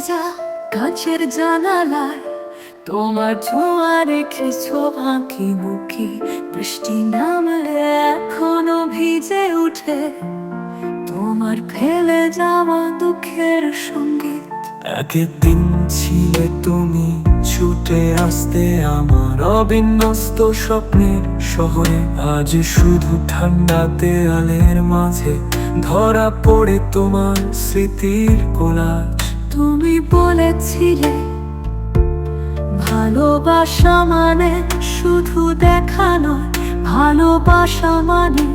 ভেজা কাছের জানালায়। তোমার ছোঁয়া রেখেছো আঁকি মুখি, বৃষ্টি নামলে এখনও ভিজে উঠে। তোমার ফেলে যাওয়া দুঃখের সংগীত। একের দিন ছিলে তুমি ছুটে আসতে আমার অবিন্যস্ত স্বপ্নের শহরে। আজ শুধু ঠান্ডা দেয়ালের মাঝে ধরা পড়ে তোমার স্মৃতির কোলাজ। তুমি বলেছিলে, ভালোবাসা মানে শুধু দেখা নয়, ভালোবাসা মানে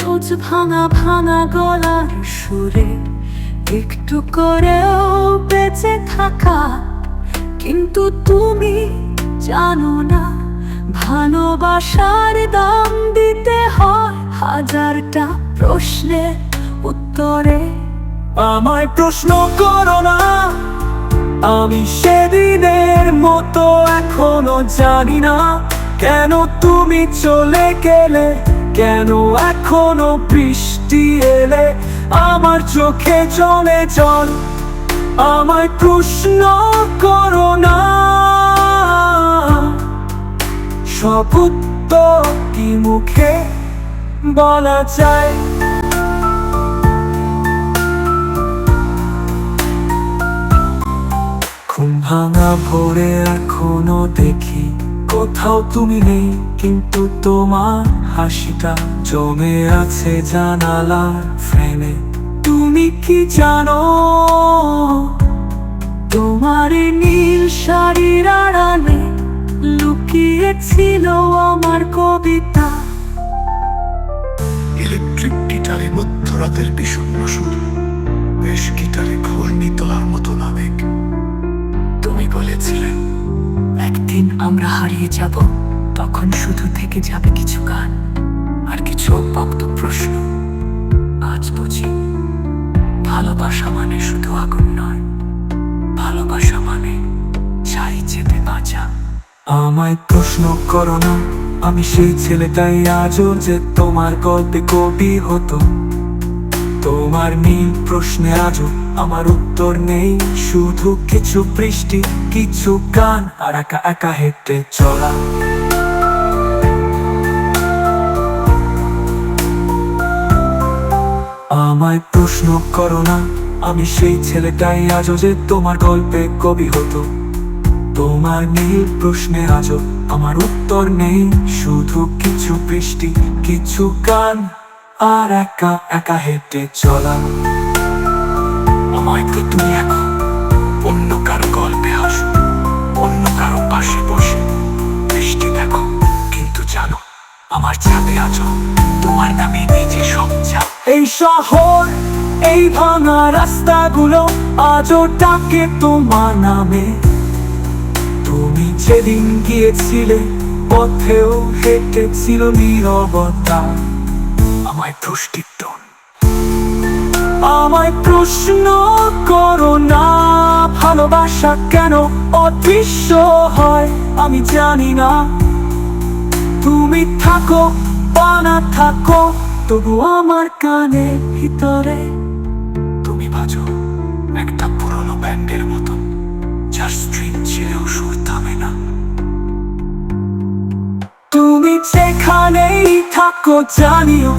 রোজ ভাঙা ভাঙা গলার সুরে, একটু করেও বেঁচে থাকা। কিন্তু তুমি জানো না, ভালোবাসার দাম দিতে হয় হাজারটা প্রশ্নের উত্তরে। আমায় প্রশ্ন করো না। আমি সেদিনের মতো এখনও জানি না কেন তুমি চলে গেলে, কেন এখনও বৃষ্টি এলে, আমার চোখে চলে জল। আমায় প্রশ্ন করো না। সব উত্তর কি মুখে বলা যায়? ভাঙা ভোরে এখনও দেখি, কোথাও তুমি নেই, কিন্তু তোমার হাসিটা জমে আছে জানালার ফ্রেমে। তুমি কি জানো, তোমার নীল শাড়ির আড়ালে লুকিয়েছিল আমার কবিতা। ইলেকট্রিক গিটারে মধ্যরাতের বিষণ্ণ সুর, বেশ গিটারে ঘূর্ণি তোলার মতো আবেগ তুমি বলেছিলে, একদিন আমরা হারিয়ে যাব, তখন শুধু থেকে যাবে কিছু গান আর কিছু অব্যক্ত প্রশ্ন। আজ বুঝি, ভালোবাসা মানে শুধু আগুন নয়, ভালোবাসা মানে চাই যেতে বাঁচা। আমায় প্রশ্ন করো না, আমি সেই ছেলেটাই আজও যে তোমার গল্পে কবি হতো। তোমার নীল প্রশ্নে আজও আমার উত্তর নেই। শুধু কিছু বৃষ্টি, কিছু গান, আর একা একা হেঁটে চলা। আমায় প্রশ্ন করো না, আমি সেই ছেলেটাই আজও যে তোমার গল্পে কবি হতো। তোমার নীল প্রশ্নে আজও আমার উত্তর নেই। শুধু কিছু বৃষ্টি, কিছু গান আর একা একা হেঁটে চলা। তো তুমি এখন অন্য কারও গল্পে হাসো, অন্য কারও পাশে বসে। বৃষ্টি দেখো, কিন্তু জানো, আমার ছাদে আছো তোমার নামে নিজে সব এই শহর, এই ভাঙা রাস্তাগুলো আজও ডাকে তোমার নামে। তুমি যেদিন গিয়েছিলে, পথেও হেঁটেছিল নীরবতা। আমায় প্রষ্টির টোন আমায় প্রশ্ন করো না। ভালোবাসা কেন অদৃশ্য হয়? আমি জানি না। তুমি থাকো বা না থাকো, তবু আমার কানের ভিতরে তুমি বাজো একটা পুরনো ব্যান্ডের মতো যার স্ট্রিং ছিঁড়েও সুর থামে না। তুমি যেখানেই থাকো জানিও